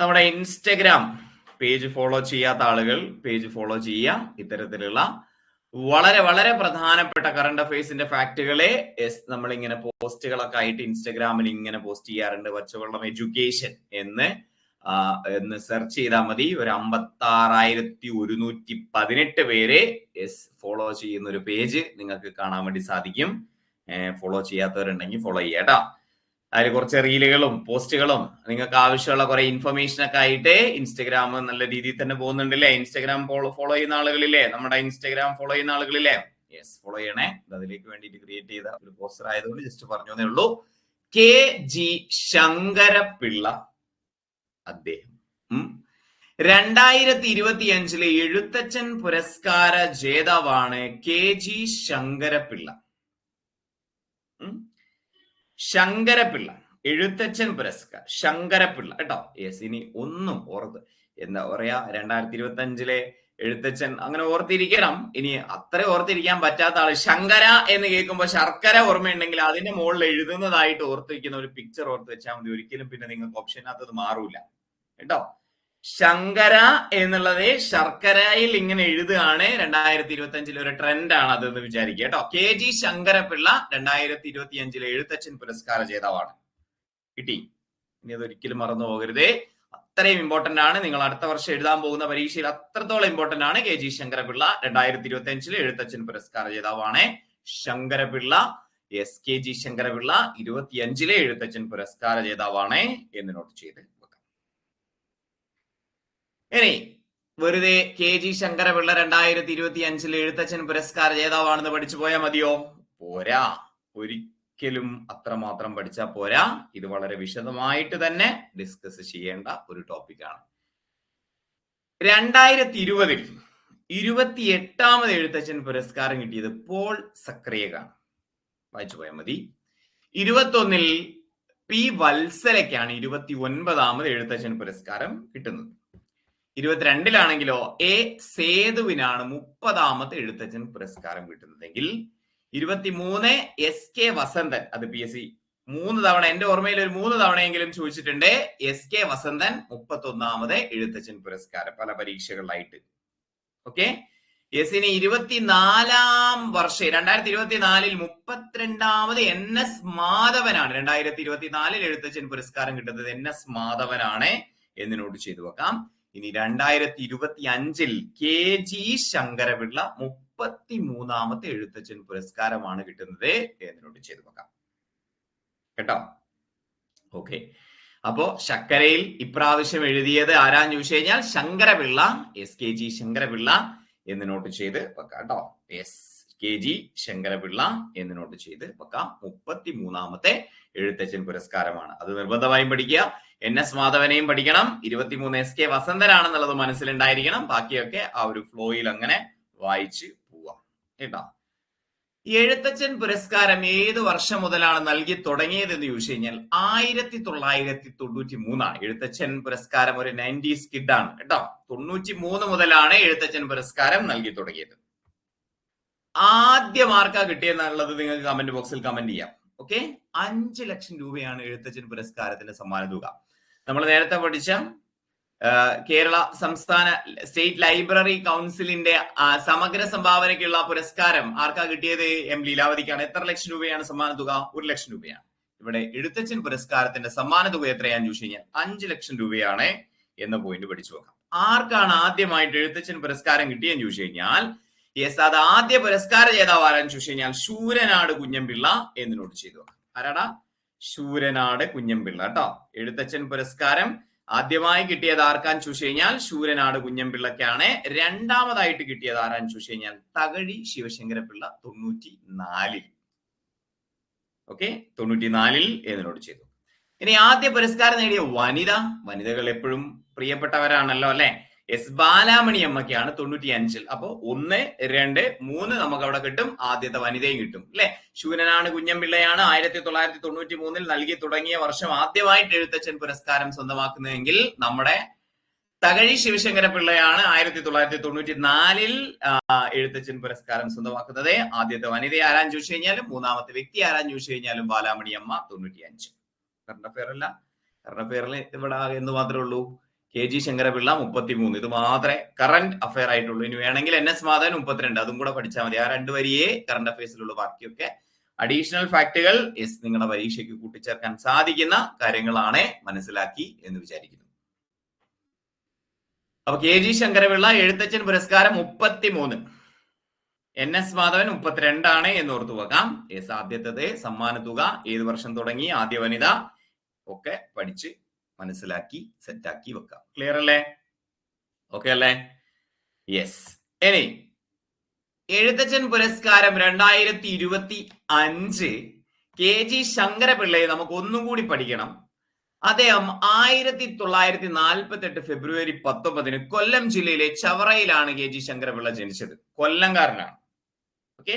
നമ്മുടെ Instagram page follow ചെയ്യാത്ത ആളുകൾ പേജ് ഫോളോ ചെയ്യുക. ഇത്തരത്തിലുള്ള വളരെ വളരെ പ്രധാനപ്പെട്ട കറണ്ട് അഫയേഴ്സിന്റെ ഫാക്ടുകളെ നമ്മൾ ഇങ്ങനെ പോസ്റ്റുകളൊക്കെ ആയിട്ട് ഇൻസ്റ്റഗ്രാമിൽ ഇങ്ങനെ പോസ്റ്റ് ചെയ്യാറുണ്ട്. പച്ചവെള്ളം എഡ്യൂക്കേഷൻ എന്ന് എന്ന് സെർച്ച് ചെയ്താൽ മതി. ഒരു അമ്പത്തി ആറായിരത്തി ഒരുന്നൂറ്റി പതിനെട്ട് പേരെ എസ് ഫോളോ ചെയ്യുന്ന ഒരു പേജ് നിങ്ങൾക്ക് കാണാൻ വേണ്ടി സാധിക്കും. ഫോളോ ചെയ്യാത്തവരുണ്ടെങ്കിൽ ഫോളോ ചെയ്യാം അതിൽ കുറച്ച് റീലുകളും പോസ്റ്റുകളും നിങ്ങൾക്ക് ആവശ്യമുള്ള കുറെ ഇൻഫർമേഷൻ ഒക്കെ ആയിട്ട് ഇൻസ്റ്റഗ്രാം നല്ല രീതിയിൽ തന്നെ പോകുന്നുണ്ടല്ലേ? ഇൻസ്റ്റഗ്രാം ഫോളോ ചെയ്യുന്ന ആളുകളില്ലേ? നമ്മുടെ ഇൻസ്റ്റഗ്രാം ഫോളോ ചെയ്യുന്ന ആളുകളില്ലേ? യെസ് ഫോളോ ചെയ്യണേ. അതിലേക്ക് വേണ്ടിയിട്ട് ക്രിയേറ്റ് ചെയ്ത ഒരു പോസ്റ്റർ ആയതുകൊണ്ട് ജസ്റ്റ് പറഞ്ഞു ഉള്ളൂ. കെ ജി ശങ്കരപിള്ള അദ്ദേഹം. രണ്ടായിരത്തി ഇരുപത്തി അഞ്ചിലെ എഴുത്തച്ഛൻ പുരസ്കാര ജേതാവാണ് കെ ജി ശങ്കരപിള്ള. ശങ്കരപിള്ള എഴുത്തച്ഛൻ പുരസ്കാർ ശങ്കരപിള്ള. കേട്ടോ? യെസ് ഇനി ഒന്നും ഓർത്ത് എന്താ പറയാ രണ്ടായിരത്തി ഇരുപത്തി അഞ്ചിലെ എഴുത്തച്ഛൻ അങ്ങനെ ഓർത്തിരിക്കണം. ഇനി അത്ര ഓർത്തിരിക്കാൻ പറ്റാത്ത ആൾ ശങ്കര എന്ന് കേൾക്കുമ്പോൾ ശർക്കര ഓർമ്മയുണ്ടെങ്കിൽ അതിന്റെ മുകളിൽ എഴുതുന്നതായിട്ട് ഓർത്തിരിക്കുന്ന ഒരു പിക്ചർ ഓർത്ത് വെച്ചാൽ മതി. ഒരിക്കലും പിന്നെ നിങ്ങൾക്ക് ഓപ്ഷനകത്ത് മാറൂല. കേട്ടോ? ശങ്കര എന്നുള്ളത് ശർക്കരയിൽ ഇങ്ങനെ എഴുതുകയാണ് രണ്ടായിരത്തി ഇരുപത്തി അഞ്ചിലെ ഒരു ട്രെൻഡാണ് അതെന്ന് വിചാരിക്കുക കേട്ടോ. കെ ജി ശങ്കരപിള്ള രണ്ടായിരത്തി ഇരുപത്തി അഞ്ചിലെ എഴുത്തച്ഛൻ പുരസ്കാര ജേതാവാണ്. കിട്ടി. ഇനി അതൊരിക്കലും മറന്നു പോകരുതേ. അത്രയും ഇമ്പോർട്ടന്റ് ആണ്. നിങ്ങൾ അടുത്ത വർഷം എഴുതാൻ പോകുന്ന പരീക്ഷയിൽ അത്രത്തോളം ഇമ്പോർട്ടന്റ് ആണ് കെ ജി ശങ്കരപിള്ള രണ്ടായിരത്തി ഇരുപത്തി അഞ്ചിലെ എഴുത്തച്ഛൻ പുരസ്കാര ജേതാവാണ്. Sankarapillai S K G Sankarapillai ഇരുപത്തിയഞ്ചിലെ എഴുത്തച്ഛൻ പുരസ്കാര ജേതാവാണ് എന്ന് നോട്ട് ചെയ്ത്. ഇനി വെറുതെ കെ ജി ശങ്കരപിള്ള രണ്ടായിരത്തി ഇരുപത്തി അഞ്ചിൽ എഴുത്തച്ഛൻ പുരസ്കാര ജേതാവാണെന്ന് പഠിച്ചു പോയാൽ മതിയോ? പോരാ. ഒരിക്കലും അത്രമാത്രം പഠിച്ചാൽ പോരാ. ഇത് വളരെ വിശദമായിട്ട് തന്നെ ഡിസ്കസ് ചെയ്യേണ്ട ഒരു ടോപ്പിക്കാണ് രണ്ടായിരത്തി ഇരുപതിൽ ഇരുപത്തി എട്ടാമത് എഴുത്തച്ഛൻ പുരസ്കാരം കിട്ടിയത് പോൾ സക്രിയകാണ് വായിച്ചു പോയാൽ മതി. ഇരുപത്തൊന്നിൽ പി വത്സലയ്ക്കാണ് ഇരുപത്തി ഒൻപതാമത് എഴുത്തച്ഛൻ പുരസ്കാരം കിട്ടുന്നത്. ഇരുപത്തിരണ്ടിലാണെങ്കിലോ എ സേതുവിനാണ് മുപ്പതാമത്തെ എഴുത്തച്ഛൻ പുരസ്കാരം കിട്ടുന്നതെങ്കിൽ ഇരുപത്തിമൂന്ന് എസ് കെ വസന്തൻ അത് പി എസ് സി മൂന്ന് തവണ എന്റെ ഓർമ്മയിൽ ഒരു മൂന്ന് തവണയെങ്കിലും ചോദിച്ചിട്ടുണ്ട് എസ് കെ വസന്തൻ മുപ്പത്തൊന്നാമത് എഴുത്തച്ഛൻ പുരസ്കാരം പല പരീക്ഷകളിലായിട്ട്. ഓക്കെ? എസ് ഇനി ഇരുപത്തിനാലാം വർഷം രണ്ടായിരത്തി ഇരുപത്തിനാലിൽ മുപ്പത്തിരണ്ടാമത് എൻ എസ് മാധവനാണ് രണ്ടായിരത്തി ഇരുപത്തിനാലിൽ എഴുത്തച്ഛൻ പുരസ്കാരം കിട്ടുന്നത് എൻ എസ് മാധവനാണ് എന്ന് നോട്ട് ചെയ്തു വെക്കാം. ഇനി രണ്ടായിരത്തി ഇരുപത്തി അഞ്ചിൽ കെ ജി ശങ്കരപിള്ള മുപ്പത്തി മൂന്നാമത്തെ എഴുത്തച്ഛൻ പുരസ്കാരമാണ് കിട്ടുന്നത്. എന്നോട് ചെയ്തു നോക്കാം. കേട്ടോ? ഓക്കെ. അപ്പോ ശക്കരയിൽ ഇപ്രാവശ്യം എഴുതിയത് ആരാന്ന് ചോദിച്ചു കഴിഞ്ഞാൽ Sankarapillai S K G Sankarapillai എന്ന് നോട്ട് ചെയ്ത് വെക്കാം കേട്ടോ. എസ് കെ ജി ശങ്കരപിള്ള എന്ന് നോട്ട് ചെയ്ത് വെക്കാം. മുപ്പത്തി മൂന്നാമത്തെ എഴുത്തച്ഛൻ പുരസ്കാരമാണ്. അത് നിർബന്ധമായും പഠിക്കുക. എൻ എസ് മാധവനെയും പഠിക്കണം. ഇരുപത്തിമൂന്ന് എസ് കെ വസന്തനാണെന്നുള്ളത് മനസ്സിലുണ്ടായിരിക്കണം. ബാക്കിയൊക്കെ ആ ഒരു ഫ്ലോയിൽ അങ്ങനെ വായിച്ച് പോവാം. കേട്ടോ? എഴുത്തച്ഛൻ പുരസ്കാരം ഏത് വർഷം മുതലാണ് നൽകി തുടങ്ങിയത് എന്ന് ചോദിച്ചു കഴിഞ്ഞാൽ ആയിരത്തി തൊള്ളായിരത്തി തൊണ്ണൂറ്റി മൂന്നാണ് എഴുത്തച്ഛൻ പുരസ്കാരം ഒരു നയന്റീസ് കിഡാണ്. കേട്ടോ? തൊണ്ണൂറ്റി മൂന്ന് മുതലാണ് എഴുത്തച്ഛൻ പുരസ്കാരം നൽകി തുടങ്ങിയത്. ആദ്യ മാർക്കാ കിട്ടിയെന്നുള്ളത് നിങ്ങൾക്ക് കമന്റ് ബോക്സിൽ കമന്റ് ചെയ്യാം. ഓക്കെ അഞ്ച് ലക്ഷം രൂപയാണ് എഴുത്തച്ഛൻ പുരസ്കാരത്തിന്റെ സമ്മാന തുക നമ്മൾ നേരത്തെ പഠിച്ച കേരള സംസ്ഥാന സ്റ്റേറ്റ് ലൈബ്രറി കൗൺസിലിന്റെ സമഗ്ര സംഭാവനയ്ക്കുള്ള പുരസ്കാരം ആർക്കാ കിട്ടിയത്? എം ലീലാവതിക്കാണ്. എത്ര ലക്ഷം രൂപയാണ് സമ്മാന തുക? ഒരു ലക്ഷം രൂപയാണ്. ഇവിടെ എഴുത്തച്ഛൻ പുരസ്കാരത്തിന്റെ സമ്മാന തുക എത്രയാന്ന് ചോദിച്ചു കഴിഞ്ഞാൽ അഞ്ചു ലക്ഷം രൂപയാണ് എന്ന പോയിന്റ് പഠിച്ചു നോക്കാം. ആർക്കാണ് ആദ്യമായിട്ട് എഴുത്തച്ഛൻ പുരസ്കാരം കിട്ടിയെന്ന് ചോദിച്ചു കഴിഞ്ഞാൽ യെസ് അത് ആദ്യ പുരസ്കാര ജേതാവാരാന്ന് ചോദിച്ചു കഴിഞ്ഞാൽ ശൂരനാട് കുഞ്ഞമ്പിള്ള എന്ന് നോട്ട് ചെയ്തു ആരാടാ? ശൂരനാട് കുഞ്ഞമ്പിള്ള കേട്ടോ എഴുത്തച്ഛൻ പുരസ്കാരം ആദ്യമായി കിട്ടിയത് ആർക്കാന്ന് ചോദിച്ചു കഴിഞ്ഞാൽ ശൂരനാട് കുഞ്ഞമ്പിള്ളക്കാണ്. രണ്ടാമതായിട്ട് കിട്ടിയത് ആരാന്ന് ചോദിച്ചു കഴിഞ്ഞാൽ തകഴി ശിവശങ്കരപിള്ള തൊണ്ണൂറ്റി നാലിൽ ഓക്കെ? തൊണ്ണൂറ്റി നാലിൽ എന്നോട് ചെയ്തു. ഇനി ആദ്യ പുരസ്കാരം നേടിയ വനിത വനിതകൾ എപ്പോഴും പ്രിയപ്പെട്ടവരാണല്ലോ അല്ലെ? എസ് ബാലാമണി അമ്മയ്ക്കാണ് തൊണ്ണൂറ്റി അഞ്ചിൽ അപ്പൊ ഒന്ന് രണ്ട് മൂന്ന് നമുക്ക് അവിടെ കിട്ടും. ആദ്യത്തെ വനിതയും കിട്ടും. അല്ലെ? ശൂരനാണ് കുഞ്ഞമ്പിള്ളയാണ് ആയിരത്തി തൊള്ളായിരത്തി തൊണ്ണൂറ്റി മൂന്നിൽ നൽകി തുടങ്ങിയ വർഷം ആദ്യമായിട്ട് എഴുത്തച്ഛൻ പുരസ്കാരം സ്വന്തമാക്കുന്നതെങ്കിൽ നമ്മുടെ തകഴി ശിവശങ്കര പിള്ളയാണ് ആയിരത്തി തൊള്ളായിരത്തി തൊണ്ണൂറ്റി നാലിൽ എഴുത്തച്ഛൻ പുരസ്കാരം സ്വന്തമാക്കുന്നത്. ആദ്യത്തെ വനിത ആരാന്ന് ചോദിച്ചു കഴിഞ്ഞാലും മൂന്നാമത്തെ വ്യക്തി ആരാന്ന് ചോദിച്ചു കഴിഞ്ഞാലും ബാലാമണി അമ്മ തൊണ്ണൂറ്റി അഞ്ച് കറണ്ട് അഫെയർ അല്ല കറണ്ട് അഫെയറിൽ ഇവിടെ എന്ന് മാത്രമേ ഉള്ളൂ. കെ ജി ശങ്കരപിള്ള മുപ്പത്തിമൂന്ന്. ഇത് മാത്രമേ കറന്റ് അഫയർ ആയിട്ടുള്ളൂ. ഇനി വേണമെങ്കിൽ എൻ എസ് മാധവൻ മുപ്പത്തിരണ്ട്. അതും കൂടെ പഠിച്ചാൽ മതി. ആ രണ്ട് വരിയേ കറണ്ട് അഫയേഴ്സിലുള്ള ബാക്കിയൊക്കെ അഡീഷണൽ ഫാക്ടുകൾ എസ് നിങ്ങളുടെ പരീക്ഷയ്ക്ക് കൂട്ടിച്ചേർക്കാൻ സാധിക്കുന്ന കാര്യങ്ങളാണ് മനസ്സിലാക്കി എന്ന് വിചാരിക്കുന്നു. അപ്പൊ കെ ജി ശങ്കരപിള്ള എഴുത്തച്ഛൻ പുരസ്കാരം മുപ്പത്തിമൂന്ന്. എൻ എസ് മാധവൻ മുപ്പത്തിരണ്ടാണ് എന്ന് ഓർത്തു വെക്കാം എസ് ആദ്യത്തത് സമ്മാന തുക ഏത് വർഷം തുടങ്ങി ആദ്യ വനിത ഒക്കെ പഠിച്ച് മനസ്സിലാക്കി സെറ്റാക്കി വെക്കാം. ക്ലിയർ അല്ലേ? ഓക്കെ അല്ലേ? യെസ് ഇനി എഴുത്തച്ഛൻ പുരസ്കാരം രണ്ടായിരത്തി ഇരുപത്തി അഞ്ച് കെ ജി ശങ്കരപിള്ളയെ നമുക്ക് ഒന്നും കൂടി പഠിക്കണം. അദ്ദേഹം ആയിരത്തി തൊള്ളായിരത്തി നാൽപ്പത്തി എട്ട് ഫെബ്രുവരി പത്തൊമ്പതിന് കൊല്ലം ജില്ലയിലെ ചവറയിലാണ് കെ ജി ശങ്കരപിള്ള ജനിച്ചത്. കൊല്ലംകാരനാണ്. ഓക്കെ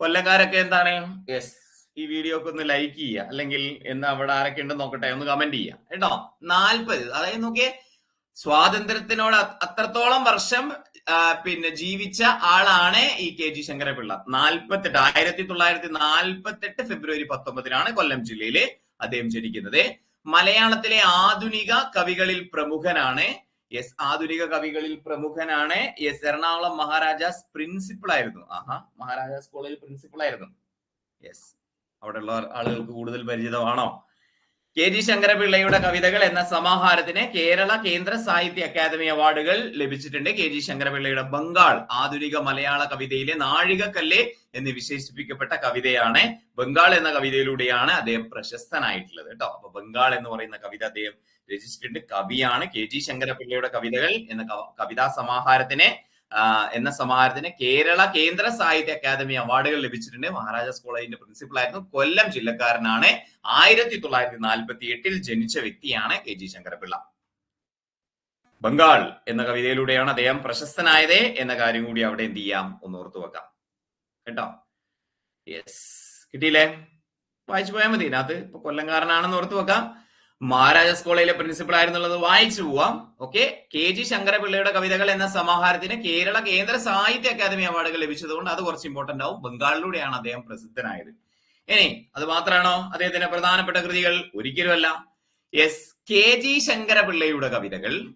കൊല്ലംകാരൊക്കെ എന്താണ്? യെസ് ഈ വീഡിയോ ഒക്കെ ഒന്ന് ലൈക്ക് ചെയ്യുക. അല്ലെങ്കിൽ എന്ന് അവിടെ ആരൊക്കെ ഉണ്ടെന്ന് നോക്കട്ടെ ഒന്ന് കമന്റ് ചെയ്യുക. കേട്ടോ? നാൽപ്പത് അതായത് നോക്കിയേ സ്വാതന്ത്ര്യത്തിനോട് അത്രത്തോളം വർഷം പിന്നെ ജീവിച്ച ആളാണ് ഈ കെ ജി ശങ്കരപിള്ള. നാൽപ്പത്തെട്ട് ആയിരത്തി തൊള്ളായിരത്തി നാൽപ്പത്തെട്ട് ഫെബ്രുവരി പത്തൊമ്പതിനാണ് കൊല്ലം ജില്ലയിൽ അദ്ദേഹം ജനിക്കുന്നത്. മലയാളത്തിലെ ആധുനിക കവികളിൽ പ്രമുഖനാണ്. യെസ് ആധുനിക കവികളിൽ പ്രമുഖനാണ്. യെസ് എറണാകുളം മഹാരാജാസ് പ്രിൻസിപ്പൾ ആയിരുന്നു ആഹാ മഹാരാജാസ് കോളേജിൽ പ്രിൻസിപ്പൾ ആയിരുന്നു യെസ്. അവിടെയുള്ള ആളുകൾക്ക് കൂടുതൽ പരിചിതമാണോ? കെ ജി ശങ്കരപിള്ളയുടെ കവിതകൾ എന്ന സമാഹാരത്തിന് കേരള കേന്ദ്ര സാഹിത്യ അക്കാദമി അവാർഡുകൾ ലഭിച്ചിട്ടുണ്ട്. കെ ജി ശങ്കരപിള്ളയുടെ ബംഗാൾ ആധുനിക മലയാള കവിതയിലെ നാഴികക്കല്ല് എന്ന് വിശേഷിപ്പിക്കപ്പെട്ട കവിതയാണ്. ബംഗാൾ എന്ന കവിതയിലൂടെയാണ് അദ്ദേഹം പ്രശസ്തനായിട്ടുള്ളത് കേട്ടോ. അപ്പൊ ബംഗാൾ എന്ന് പറയുന്ന കവിത അദ്ദേഹം രചിച്ചിട്ടുണ്ട്. കവിയാണ് കെ ജി ശങ്കരപിള്ളയുടെ കവിതകൾ എന്ന കവിതാ സമാഹാരത്തിന് എന്ന സമാഹാരത്തിന് കേരള കേന്ദ്ര സാഹിത്യ അക്കാദമി അവാർഡുകൾ ലഭിച്ചിട്ടുണ്ട്. മഹാരാജാസ് കോളേജിന്റെ പ്രിൻസിപ്പൾ ആയിരുന്നു. കൊല്ലം ജില്ലക്കാരനാണ്. ആയിരത്തി തൊള്ളായിരത്തി നാൽപ്പത്തി എട്ടിൽ ജനിച്ച വ്യക്തിയാണ് കെ ജി ശങ്കരപിള്ള. ബംഗാൾ എന്ന കവിതയിലൂടെയാണ് അദ്ദേഹം പ്രശസ്തനായത് എന്ന കാര്യം കൂടി അവിടെ എന്ത് ചെയ്യാം? ഒന്ന് ഓർത്തു വെക്കാം. കേട്ടോ? യെസ് കിട്ടിയില്ലേ? വായിച്ചു പോയാൽ മതി. ഇതിനകത്ത് ഇപ്പൊ കൊല്ലംകാരനാണെന്ന് ഓർത്തു വെക്കാം. മഹാരാജാസ് കോളേജിലെ പ്രിൻസിപ്പൾ ആയിരുന്നുള്ളത് വായിച്ചു പോവാം. ഓക്കെ കെ ജി ശങ്കരപിള്ളയുടെ കവിതകൾ എന്ന സമാഹാരത്തിന് കേരള കേന്ദ്ര സാഹിത്യ അക്കാദമി അവാർഡുകൾ ലഭിച്ചതുകൊണ്ട് അത് കുറച്ച് ഇമ്പോർട്ടന്റ് ആവും. ബംഗാളിലൂടെയാണ് അദ്ദേഹം പ്രസിദ്ധനായത്. ഇനി അത് മാത്രമാണോ അദ്ദേഹത്തിന്റെ പ്രധാനപ്പെട്ട കൃതികൾ? ഒരിക്കലുമല്ല. എസ് കെ ജി ശങ്കരപിള്ളയുടെ കവിതകൾ.